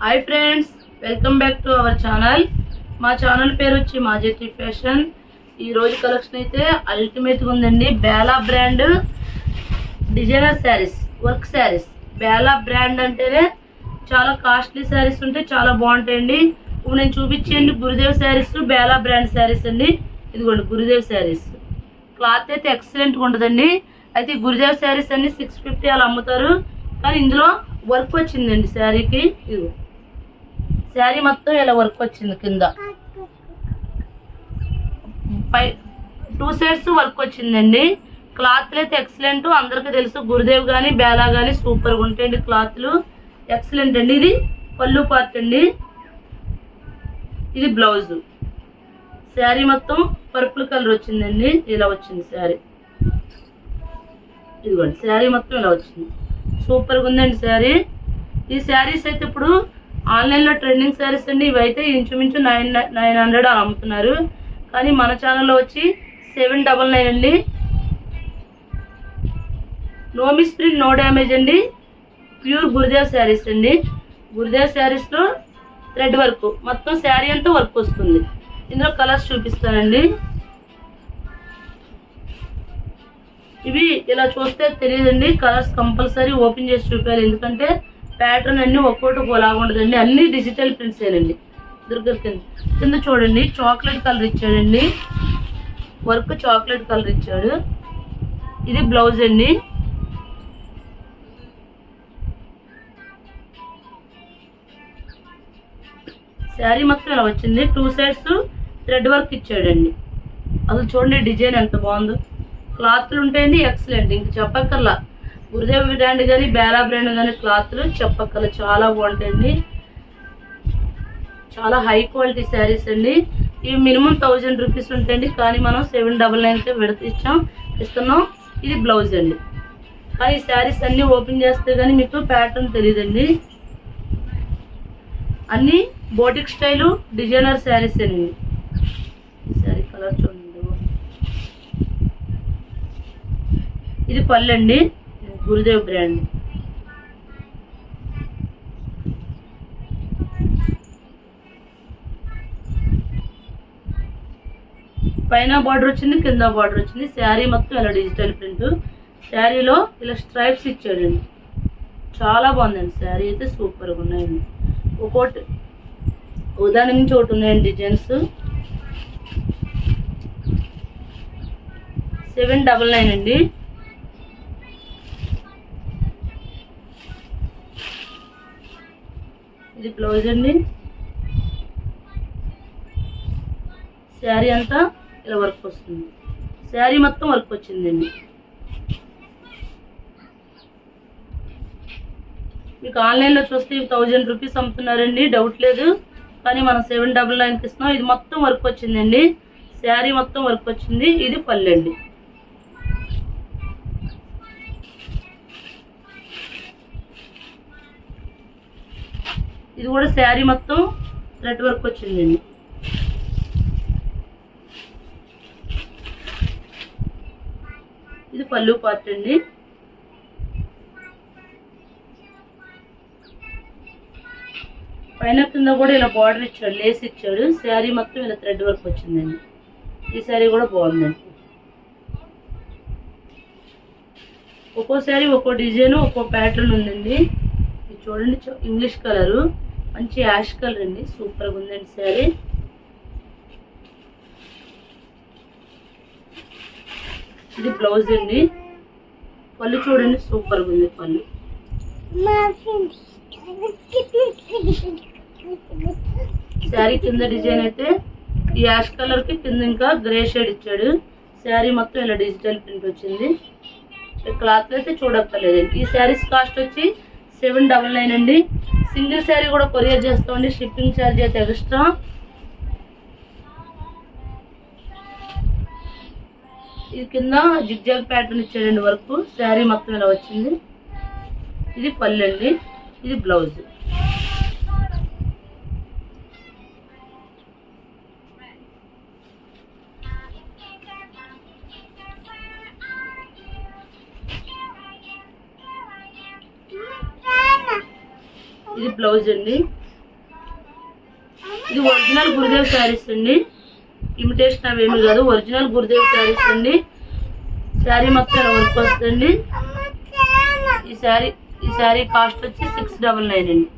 Hi friends welcome back to our channel మా channel పేరు వచ్చి మాజెటి ఫ్యాషన్ ఈ రోజు కలెక్షన్ అయితే అల్టిమేట్గా ఉందండి. Bela brand designer sarees work sarees Bela brand అంటేనే చాలా కాస్ట్లీ శారీస్ ఉంటే చాలా బాగుంటాయండి. ఇప్పుడు నేను చూపించేయండి Gurudev saris Bela brand saris అండి. ఇదిగోండి గురుదేవ్ శారీస్ క్లాత్ అయితే ఎక్సలెంట్గా ఉంటుందండి. అయితే గురుదేవ్ శారీస్ అన్ని సిక్స్ ఫిఫ్టీ అలా అమ్ముతారు. కానీ ఇందులో వర్క్ వచ్చిందండి శారీకి శారీ మొత్తం ఇలా వర్క్ వచ్చింది కింద. పై టూ సైడ్స్ వర్క్ వచ్చిందండి. క్లాత్లు అయితే ఎక్సలెంట్ అందరికీ తెలుసు గురుదేవ్ కానీ బేలా కానీ సూపర్గా ఉంటాయండి క్లాత్లు ఎక్సలెంట్ అండి. ఇది పళ్ళు పార్ట్ అండి. ఇది బ్లౌజ్ శారీ మొత్తం పర్పుల్ కలర్ వచ్చిందండి. ఇలా వచ్చింది శారీ. ఇదిగోండి. శారీ మొత్తం ఇలా వచ్చింది. సూపర్గా ఉందండి శారీ. ఈ శారీస్ అయితే ఇప్పుడు ఆన్లైన్లో ట్రెండింగ్ శారీస్ అండి. ఇవి అయితే ఇంచుమించు నైన్ నైన్ హండ్రెడ్ అమ్ముతున్నారు. కానీ మన ఛానల్లో వచ్చి సెవెన్ డబల్ నైన్ అండి. No misprint no damage అండి. ప్యూర్ గురుదేవ్ శారీస్ అండి. గురుదేవ్ శారీస్లో థ్రెడ్ వర్క్. మొత్తం శారీ అంతా వర్క్ వస్తుంది. ఇందులో కలర్స్ చూపిస్తానండి. ఇవి ఇలా చూస్తే తెలియదండి. కలర్స్ కంపల్సరీ ఓపెన్ చేసి చూపించాలి. ఎందుకంటే ప్యాటర్న్ అన్ని ఒక్కోటి ఒకలాగా ఉండదండి. అన్ని డిజిటల్ ప్రింట్స్ ఏనండి. దుర్గ కింద కింద చూడండి. చాక్లెట్ కలర్ ఇచ్చాడండి. వర్క్ చాక్లెట్ కలర్ ఇచ్చాడు. ఇది బ్లౌజ్ అండి. శారీ మొత్తం ఇలా వచ్చింది. టూ సైడ్స్ థ్రెడ్ వర్క్ ఇచ్చాడండి. అసలు చూడండి డిజైన్ ఎంత బాగుందో. క్లాత్లు ఉంటాయండి ఎక్సలెంట్ ఇంక చెప్పక్కర్లా. గురుదేవ్ బ్రాండ్ కానీ బేలా బ్రాండ్ కానీ క్లాత్లు చెప్పక్కర్లా. చాలా బాగుంటాయండి. చాలా హై క్వాలిటీ శారీస్ అండి. ఇవి మినిమం థౌజండ్ రూపీస్ ఉంటాయండి కానీ మనం సెవెన్ డబల్ నైన్కే విడత ఇచ్చాం ఇస్తున్నాం. ఇది బ్లౌజ్ అండి. కానీ ఈ శారీస్ అన్నీ ఓపెన్ చేస్తే కానీ మీకు ప్యాటర్న్ తెలియదండి. అన్నీ బోటిక్ స్టైలు డిజైనర్ శారీస్ అండి. శారీ కలర్ చూడండి. ఇది పళ్ళు అండి గురుదేవ్ బ్రాండ్. పైన బార్డర్ వచ్చింది కింద బార్డర్ వచ్చింది. శారీ మొత్తం ఇలా డిజిటల్ ప్రింట్ శారీలో ఇలా స్ట్రైప్స్ ఇచ్చాడండి చాలా బాగుందండి. శారీ అయితే సూపర్గా ఉన్నాయండి. ఒక్కోటి ఉదాహరణ నుంచి ఒకటి ఉన్నాయండి డిజైన్స్ సెవెన్ డబల్ నైన్ అండి. ఇది బ్లౌజ్ అండి. శారీ అంతా ఇలా వర్క్ వస్తుంది. శారీ మొత్తం వర్క్ వచ్చిందండి. మీకు ఆన్లైన్లో చూస్తే థౌజండ్ రూపీస్ అమ్ముతున్నారండి. డౌట్ లేదు. కానీ మనం సెవెన్ డబల్ నైన్కి ఇస్తున్నాం. ఇది మొత్తం వర్క్ వచ్చిందండి. శారీ మొత్తం వర్క్ వచ్చింది. ఇది పల్లెండి ఇది కూడా శారీ మొత్తం థ్రెడ్ వర్క్ వచ్చిందండి. ఇది పళ్ళు పార్ట్ అండి. పైన కింద కూడా ఇలా బార్డర్ ఇచ్చాడు లేస్ ఇచ్చాడు. శారీ మొత్తం ఇలా థ్రెడ్ వర్క్ వచ్చిందండి. ఈ శారీ కూడా బాగుందండి. ఒక్కో శారీ ఒక్కో డిజైన్ ఒక్కో ప్యాటర్న్ ఉందండి. ఇది చూడండి ఇంగ్లీష్ కలరు. మంచి యాష్ కలర్ అండి సూపర్గా ఉందండి శారీ. ఇది బ్లౌజ్ అండి. పళ్ళు చూడండి సూపర్గా ఉంది పళ్ళు. శారీ కింద డిజైన్ అయితే ఈ యాష్ కలర్కి కింద ఇంకా గ్రే షేడ్ ఇచ్చాడు. శారీ మొత్తం ఇలా డిజిటల్ ప్రింట్ వచ్చింది. క్లాత్ అయితే చూడక్కర్లేదండి ఈ శారీస్ కాస్ట్ వచ్చి సెవెన్ డబల్ నైన్ అండి. సింగిల్ శారీ కూడా కొరియర్ చేస్తామండి షిప్పింగ్ ఛార్జ్ అయితే ఎక్స్ట్రా. ఇది కింద జిగ్జాగ్ ప్యాటర్న్ ఇచ్చాడండి వర్క్ శారీ మొత్తం ఇలా వచ్చింది. ఇది పళ్ళు అండి ఇది బ్లౌజ్. ఇది బ్లౌజ్ అండి. ఇది ఒరిజినల్ గురుదేవ్ శారీస్ అండి. ఇమిటేషన్ అవేమి కాదు ఒరిజినల్ గురుదేవ్ శారీస్ అండి. శారీ మొత్తం ఇలా వర్క్ వస్తుంది ఈ శారీ ఈ శారీ కాస్ట్ వచ్చి సిక్స్ డబల్ నైన్ అండి.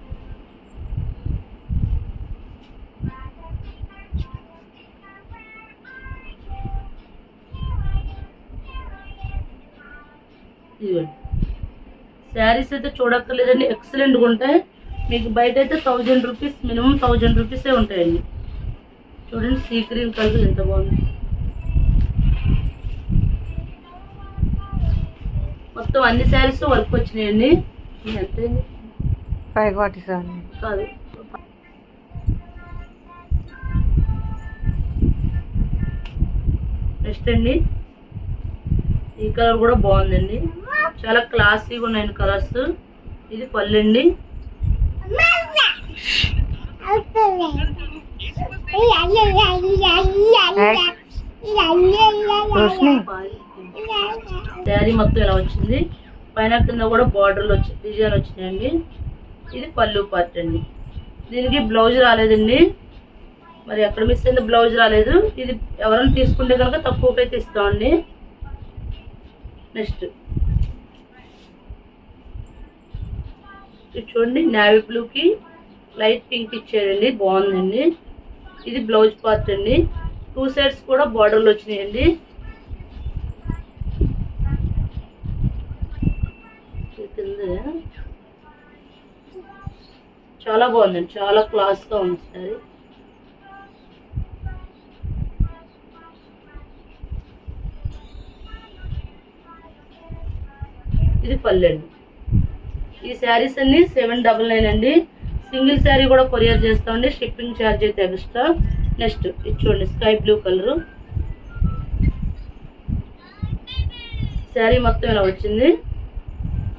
శారీస్ అయితే చూడక్కర్లేదండి ఎక్సలెంట్గా ఉంటాయి. మీకు బయట అయితే థౌజండ్ రూపీస్ మినిమం థౌజండ్ రూపీసే ఉంటాయండి. చూడండి సీ గ్రీన్ కలర్ ఎంత బాగుంది. మొత్తం అన్ని శారీస్ వర్క్ వచ్చినాయండి. ఇది ఎంత అయింది? Five forty seven. కాదు. నెక్స్ట్ అండి. ఈ కలర్ కూడా బాగుందండి. చాలా క్లాసీగా ఉన్నాయండి కలర్స్. ఇది పళ్ళు అండి. రోషిని శారీ మొత్తం ఇలా వచ్చింది. పైన కింద కూడా బార్డర్లు వచ్చి డిజైన్ వచ్చినాయండి. ఇది పళ్ళు పార్ట్ అండి. దీనికి బ్లౌజ్ రాలేదండి. మరి ఎక్కడ మిస్ అయింది బ్లౌజ్ రాలేదు. ఇది ఎవరైనా తీసుకుంటే కనుక తక్కువకైతే ఇస్తామండి నెక్స్ట్ ఇది చూడండి నావీ బ్లూకి లైట్ పింక్ ఇచ్చారండి బాగుందండి. ఇది బ్లౌజ్ పార్ట్ అండి. టూ సైడ్స్ కూడా బార్డర్లు వచ్చినాయండి. చాలా బాగుందండి చాలా క్లాస్గా ఉంది సారీ. ఇది పల్లెండి ఈ శారీస్ అన్ని సెవెన్ డబల్ నైన్ అండి. సింగిల్ శారీ కూడా కొరియర్ చేస్తామండి. షిప్పింగ్ ఛార్జ్ అయితే ఎక్స్ట్రా. నెక్స్ట్ ఇది చూడండి స్కై బ్లూ కలర్. శారీ మొత్తం ఇలా వచ్చింది.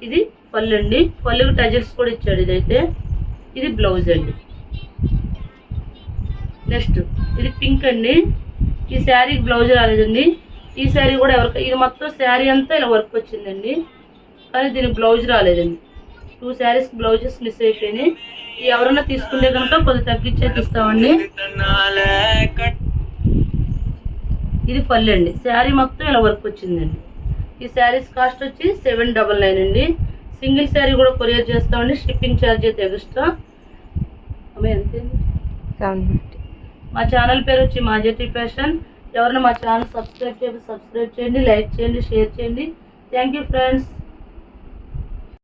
ఇది పళ్ళు అండి. పళ్ళుకి టజిల్స్ కూడా ఇచ్చాడు ఇదైతే. ఇది బ్లౌజ్ అండి. నెక్స్ట్ ఇది పింక్ అండి. ఈ శారీ బ్లౌజ్ రాలేదండి. ఈ శారీ కూడా ఎవరికి ఇది మొత్తం శారీ అంతా ఇలా వర్క్ వచ్చిందండి. కానీ దీనికి బ్లౌజ్ రాలేదండి. టూ శారీస్ బ్లౌజెస్ మిస్ అయిపోయినాయి. ఎవరన్నా తీసుకుంటే కనుక కొద్దిగా తగ్గించేది ఇస్తామండి ఇది పళ్ళు అండి. శారీ మొత్తం ఇలా వర్క్ వచ్చిందండి. ఈ శారీస్ కాస్ట్ వచ్చి సెవెన్ డబల్ నైన్ అండి. సింగిల్ శారీ కూడా కొరియర్ చేస్తామండి. షిప్పింగ్ ఛార్జ్ అయితే ఎక్స్ట్రా. ఎంత మా ఛానల్ పేరు వచ్చి మాజెటీ ఫ్యాషన్. ఎవరైనా మా ఛానల్ సబ్స్క్రైబ్ చేయండి సబ్స్క్రైబ్ చేయండి లైక్ చేయండి షేర్ చేయండి. Thank you friends.